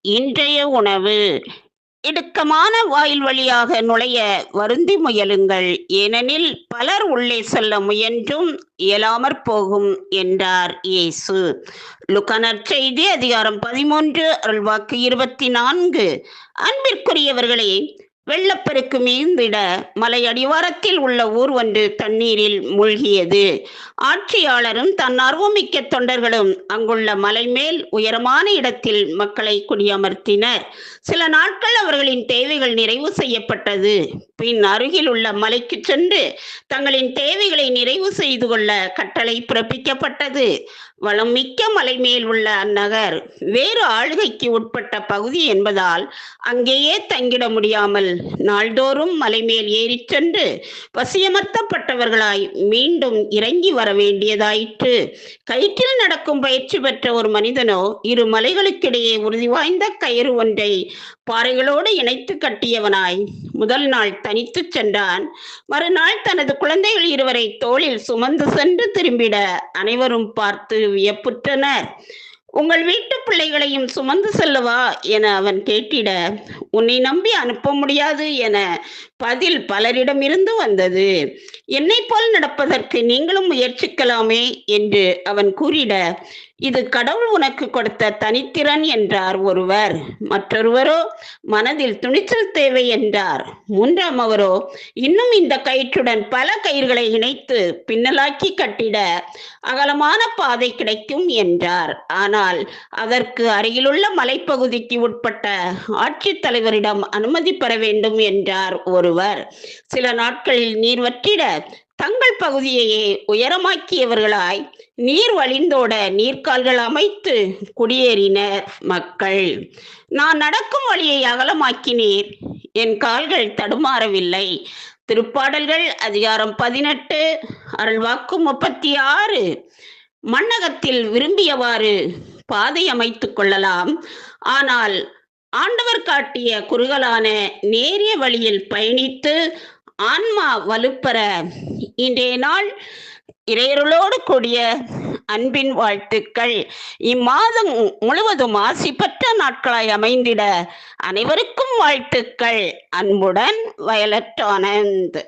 இன்றைய உணவு. இடுக்கமான வாயில் வழியாக நுழைய வருந்தி முயலுங்கள். ஏனெனில் பலர் உள்ளே செல்ல முயன்றும் இயலாமற் போகும் என்றார் இயேசு. லுக்கனர் செய்தி அதிகாரம் பதிமூன்று அருள்வாக்கு இருபத்தி நான்கு. அன்பிற்குரியவர்களே வெள்ளப்பெருக்கு மீந்திட மலையடிவாரத்தில் உள்ள ஊர் ஒன்று தண்ணீரில் மூழ்கியது. ஆட்சியாளரும் தன்னார்வமிக்க தொண்டர்களும் அங்குள்ள மலை மேல் உயரமான இடத்தில் மக்களை குடியமர்த்தினர். சில நாட்கள் அவர்களின் தேவைகள் நிறைவு செய்யப்பட்டது. பின் அருகில் உள்ள மலைக்கு சென்று தங்களின் தேவைகளை நிறைவு செய்து கொள்ள கட்டளை பிறப்பிக்கப்பட்டது. வளம் மிக்க மலை மேல் உள்ள அந்நகர். வேறு ஆளுகைக்கு உட்பட்ட பகுதி என்பதால் அங்கேயே தங்கிட முடியாமல் நாள்தோறும் மலை மேல் ஏறிச் சென்று வசியமர்த்தப்பட்டவர்களாய் மீண்டும் இறங்கி வர வேண்டியதாயிற்று. கயிற்றில் நடக்கும் பயிற்சி பெற்ற ஒரு மனிதனோ இரு மலைகளுக்கிடையே உறுதி வாய்ந்த கயிறு ஒன்றை பாறைகளோடு இணைத்து கட்டியவனாய் முதல் நாள் தனித்து சென்றான். மறுநாள் தனது குழந்தைகள் இருவரை தோளில் சுமந்து சென்று திரும்பிட அனைவரும் பார்த்து வியப்புற்றனர். உங்கள் வீட்டு பிள்ளைகளையும் சுமந்து செல்லவா? என அவன் கேட்டிட உன்னை நம்பி அனுப்ப முடியாது என பதில் பலரிடமிருந்து வந்தது. என்னை போல் நடப்பதற்கு நீங்களும் முயற்சிக்கலாமே என்று அவன் கூறிட இது கடவுள் உனக்கு கொடுத்த தனித்திறன் என்றார் ஒருவர். மற்றொருவரோ மனதில் துணிச்சல் தேவை என்றார். மூன்றாம் அவரோ இன்னும் இந்த கயிற்றுடன் பல கயிர்களை இணைத்து பின்னலாக்கி கட்டிட அகலமான பாதை கிடைக்கும் என்றார். ஆனால் அதற்கு அருகிலுள்ள மலைப்பகுதிக்கு உட்பட்ட ஆட்சித்தலைவரிடம் அனுமதி பெற வேண்டும் என்றார் ஒரு ஒருவர். சில நாட்களில் நீர் வற்றிட தங்கள் பகுதியையே உயரமாக்கியவர்களாய் நீர் வழிந்தோட நீர்க்கால்கள் அமைத்து குடியேறினர் மக்கள். நான் நடக்கும் வழியை அகலமாக்கினீர். என் கால்கள் தடுமாறவில்லை. திருப்பாடல்கள் அதிகாரம் பதினெட்டு அருள்வாக்கு முப்பத்தி ஆறு மண்ணகத்தில் விரும்பியவாறு பாதை அமைத்துக் கொள்ளலாம். ஆனால் ஆண்டவர் காட்டிய குறுகலான நேரிய வழியில் பயணித்து ஆன்மா வலுப்பெற இன்றைய நாள் இறையருளோடு கூடிய அன்பின் வாழ்த்துக்கள். இம்மாதம் முழுவதும் ஆசி பெற்ற நாட்களாய் அமைந்திட அனைவருக்கும் வாழ்த்துக்கள். அன்புடன் வயலட் ஆனந்த்.